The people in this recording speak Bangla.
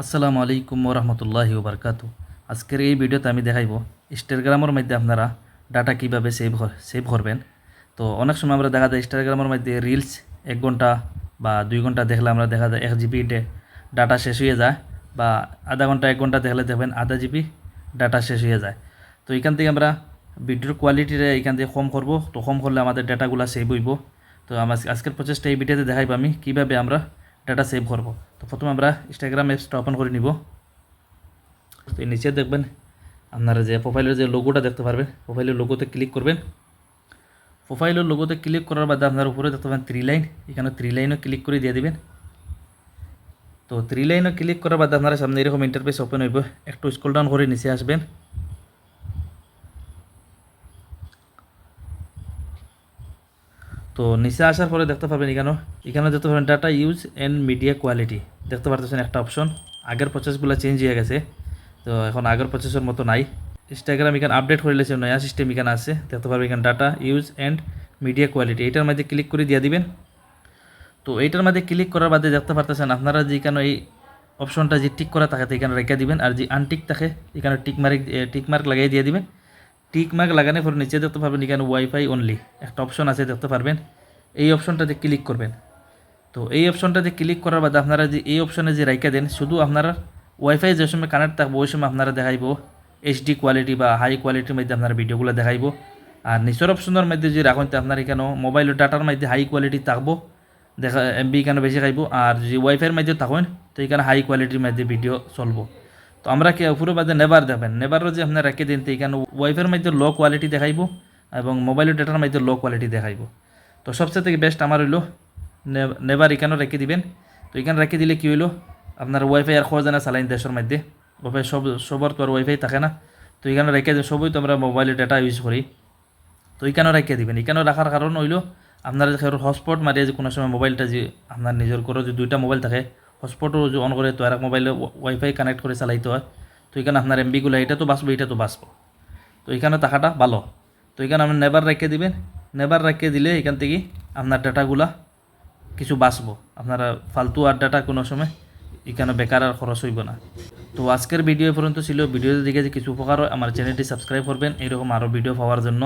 আসসালামু আলাইকুম রহমতুল্লাহি ওবরকাত আজকের এই ভিডিওতে আমি দেখাইব ইনস্টাগ্রামের মধ্যে আপনারা ডাটা কীভাবে সেভ সেভ করবেন। তো অনেক সময় আমরা দেখা যায় ইনস্টাগ্রামের মধ্যে রিলস এক ঘণ্টা বা দুই ঘণ্টা দেখলে আমরা দেখা যায় এক জিবি ডাটা শেষ হয়ে যায় বা আধা ঘণ্টা, এক ঘণ্টা দেখলে দেখবেন আধা জিবি ডাটা শেষ হয়ে যায়। তো এখান থেকে আমরা ভিডিওর কোয়ালিটিটা এখান থেকে কম করব। তো কম করলে আমাদের ডাটাগুলো সেভ হইব। তো আমার আজকের প্রচেষ্টা এই ভিডিওতে দেখাইব আমি কীভাবে আমরা ডাটা সেভ করব। তো প্রথমে আমরা ইনস্টাগ্রাম অ্যাপসটা ওপেন করে নিব। তো এই নিচে দেখবেন আপনারা যে প্রোফাইলের যে লোগোটা দেখতে পারবেন প্রোফাইলের লোগোতে ক্লিক করবেন। প্রোফাইলের লোগোতে ক্লিক করার বাদে আপনার উপরে দেখতে পাবেন থ্রি লাইন এখানে থ্রি লাইনও ক্লিক করে দিয়ে দেবেন। তো থ্রি লাইনও ক্লিক করার বাদে আপনারা সামনে এরকম ইন্টারফেস ওপেন হইব। একটু স্কুল ডাউন করে নিচে আসবেন। তো নিচে আসার পরে দেখতে পাবেন এখানে এখানে দেখতে পাবেন data use and media quality দেখতে পারতেছেন একটা অপশন আগের প্রসেসগুলো চেঞ্জ হয়ে গেছে। তো এখন আগের প্রসেসের মতো নাই। ইনস্টাগ্রাম এখানে আপডেট করে লেছে নয়া সিস্টেম এখানে আছে। দেখতে পারবেন এখানে data use and media quality এটার মধ্যে ক্লিক করে দিয়ে দিবেন। তো এইটার মধ্যে ক্লিক করার বাদে দেখতে পারতেছেন আপনারা যে কেন এই অপশনটা যে টিক করা থাকে এখানে রেখে দিবেন। আর যে আনটিক থাকে, এখানে টিক মার্ক টিক মার্ক লাগিয়ে দিয়ে দিবেন। টিক মার্ক লাগানোর পর নিচে দেখতে পারবেন এখানে ওয়াইফাই অনলি একটা অপশন আছে, দেখতে পারবেন। এই অপশনটাতে ক্লিক করবেন। তো এই অপশনটাতে ক্লিক করার বাদে আপনারা যে এই অপশনে যে রাইখা দেন, শুধু আপনারা ওয়াইফাই যে সময় কানেক্ট থাকব, ওই সময় আপনারা দেখাইব। এইচডি কোয়ালিটি বা হাই কোয়ালিটির মধ্যে আপনারা ভিডিওগুলো দেখাইব। আর নিচের অপশনের মধ্যে যদি রাখুন, তো আপনার এখানে মোবাইল ডাটার মধ্যে হাই কোয়ালিটি থাকব। দেখা এমবি এখানে বেশি খাইব। আর যদি ওয়াইফাইয়ের মধ্যে থাকুন, তো এখানে হাই কোয়ালিটির মধ্যে ভিডিও চলবো। তো আমরা কি উপরে বাদে নেবার দেবেন। নেবারও যে আপনার রেখে দিন তো এখানে ওয়াইফাইয়ের মধ্যে লো কোয়ালিটি দেখাইব এবং মোবাইলের ডাটার মধ্যে লো কোয়ালিটি দেখাইব। তো সবচেয়ে থেকে বেস্ট আমার হইল নেবার এখানেও রেখে দিবেন। তো এখানে রেখে দিলে কী হইল? আপনার ওয়াইফাই আর খোঁজ না চালাইন দেশের মধ্যে ওয়াইফাই সব, সবার তো আর ওয়াইফাই থাকে না। তো এখানে রেখে দিই সবই তো আমরা মোবাইলের ডেটা ইউজ করি। তো এখানেও রেখে দিবেন। এখানেও রাখার কারণ হইল, আপনার হটস্পট মারিয়ে যে কোনো সময় মোবাইলটা যে আপনার নিজের করে যে দুইটা মোবাইল থাকে হটস্পটও অন করে তো আর মোবাইলে ওয়াইফাই কানেক্ট করে চালাইতে হয় তো এখানে আপনার এমবিগুলো এটা তো বাঁচবো এটা তো বাঁচবো। তো এখানে টাকাটা ভালো তো এখানে আপনি নেবার রেখে দিবেন নেবার রেখে দিলে এখান থেকে আপনার ডাটাগুলা কিছু বাঁচবো। আপনারা ফালতু আর ডাটা কোনো সময় এখানে বেকার আর খরচ হইব না। তো আজকের ভিডিও পর্যন্ত ছিল। ভিডিও দেখে যে কিছু উপকার হয় আমার চ্যানেলটি সাবস্ক্রাইব করবেন এরকম আরও ভিডিও পাওয়ার জন্য।